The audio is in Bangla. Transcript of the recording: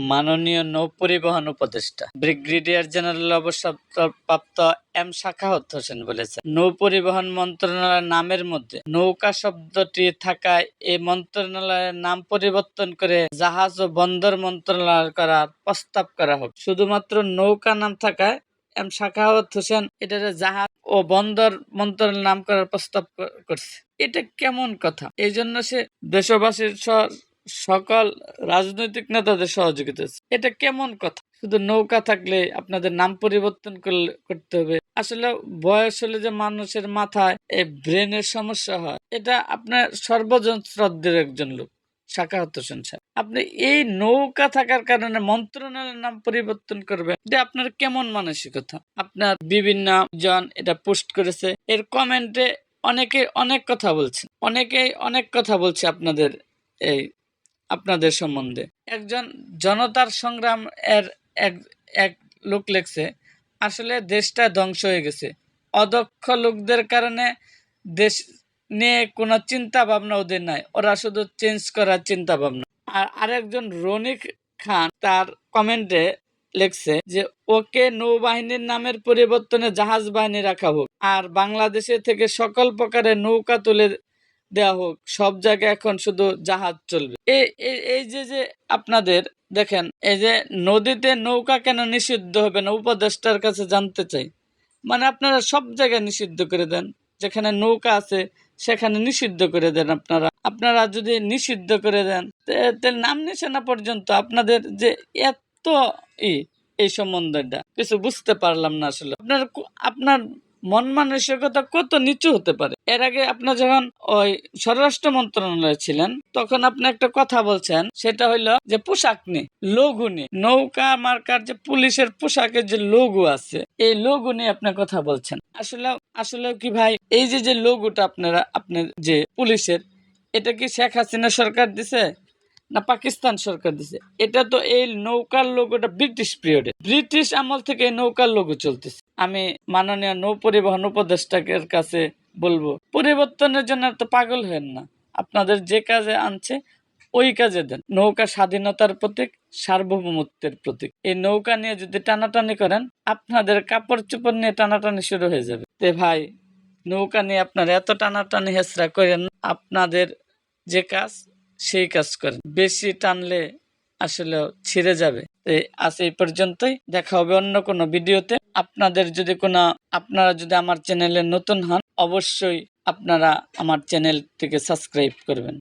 মাননীয় নৌ পরিবহন উপদেষ্টা। ব্রিগেডিয়ার জেনারেল অবসরপ্রাপ্ত এম শাখাহত হোসেন বলেছেন, নৌ পরিবহন মন্ত্রণালয়ের নামের মধ্যে নৌকা শব্দটি থাকায় এই মন্ত্রণালয়ের নাম পরিবর্তন করে জাহাজ ও বন্দর মন্ত্রণালয় করার প্রস্তাব করা হোক। শুধুমাত্র নৌকা নাম থাকায় এম শাখাওয়াত হোসেন এটা জাহাজ ও বন্দর মন্ত্রণালয় নাম করার প্রস্তাব করছে। এটা কেমন কথা? এই জন্য সে দেশবাসীর সকল রাজনৈতিক নেতাদের সহযোগিতা এটা কেমন কথা? শুধু নৌকা থাকলে আপনাদের নাম পরিবর্তন করতে হবে। আসলে বয়স হলে যে মানুষের মাথায় এই ব্রেনের সমস্যা হয়, এটা আপনার সর্বজন শ্রদ্ধের একজন লোক আপনি এই নৌকা থাকার কারণে মন্ত্রণালয়ের নাম পরিবর্তন করবে এটা আপনার কেমন মানসিকতা? আপনার বিভিন্ন জন এটা পোস্ট করেছে, এর কমেন্টে অনেকে অনেক কথা বলছেন, অনেকেই অনেক কথা বলছে আপনাদের এই আপনাদের সম্বন্ধে। একজন জনতার সংগ্রাম এর এক এক লোক লেখছে, আসলে দেশটা ধ্বংস হয়ে গেছে। অদক্ষ লোকদের কারণে দেশ নিয়ে কোনো চিন্তা ভাবনা ওদের নাই। ওরা শুধু চেঞ্জ করার চিন্তা ভাবনা আর আরেকজন রনিক খান তার কমেন্টে লেখছে যে, ওকে নৌবাহিনীর নামের পরিবর্তনে জাহাজ বাহিনী রাখা হোক। আর বাংলাদেশে থেকে সকল প্রকারের নৌকা তুলে দেওয়া হোক, সব জায়গায় এখন শুধু জাহাজ চলবে। এই যে যে আপনাদের, দেখেন, এই যে নদীতে নৌকা কেন নিষিদ্ধ হবে না, উপদেষ্টার কাছে জানতে চাই। মানে আপনারা সব জায়গায় নিষিদ্ধ করে দেন, যেখানে নৌকা আছে, সেখানে নিষিদ্ধ করে দেন আপনারা। আপনারা যদি নিষিদ্ধ করে দেন নাম নিশানা পর্যন্ত আপনাদের যে এত ই, এই সম্বন্ধটা, কিছু বুঝতে পারলাম না আসলে। আপনার আপনার মন মানসিকতা কত নিচু হতে পারে? এর আগে আপনার যখন ওই স্বরাষ্ট্র মন্ত্রণালয়ে ছিলেন, তখন আপনি একটা কথা বলছেন, সেটা হইল যে পোশাক নিয়ে লঘু নিয়ে নৌকা মার্কার যে পুলিশের পোশাকের যে লঘু আছে, এই লঘু নিয়ে আপনি কথা বলছেন। আসলে আসলে কি ভাই, এই যে যে লঘুটা আপনারা, আপনার যে পুলিশের, এটা কি শেখ হাসিনা সরকার দিছে? না পাকিস্তান সরকার দিছে। এটা তো এই নৌকার লোগোটা ব্রিটিশ পিরিয়ডে ব্রিটিশ আমল থেকে এই নৌকার লোগো চলতেছে। আমি মাননীয় নৌ পরিবহন উপদেষ্টাকের কাছে বলব, পরিবর্তনের জন্য তো পাগল হেন না। আপনাদের যে কাজে আনছে, ওই কাজে দেন। নৌকা স্বাধীনতার প্রতীক, সার্বভৌমত্বের প্রতীক। এই নৌকা নিয়ে যদি টানাটানি করেন, আপনাদের কাপড় চোপড় নিয়ে টানাটানি শুরু হয়ে যাবে। তে ভাই, নৌকা নিয়ে আপনারা এত টানাটানি হেসরা করেন, আপনাদের যে কাজ সেই কাজ করেন বেশি টানলে আসলে ছিঁড়ে যাবে। আজ এই পর্যন্তই। দেখা হবে অন্য কোনো ভিডিওতে। আপনাদের যদি কোনো, আপনারা যদি আমার চ্যানেলে নতুন হন, অবশ্যই আপনারা আমার চ্যানেল থেকে সাবস্ক্রাইব করবেন।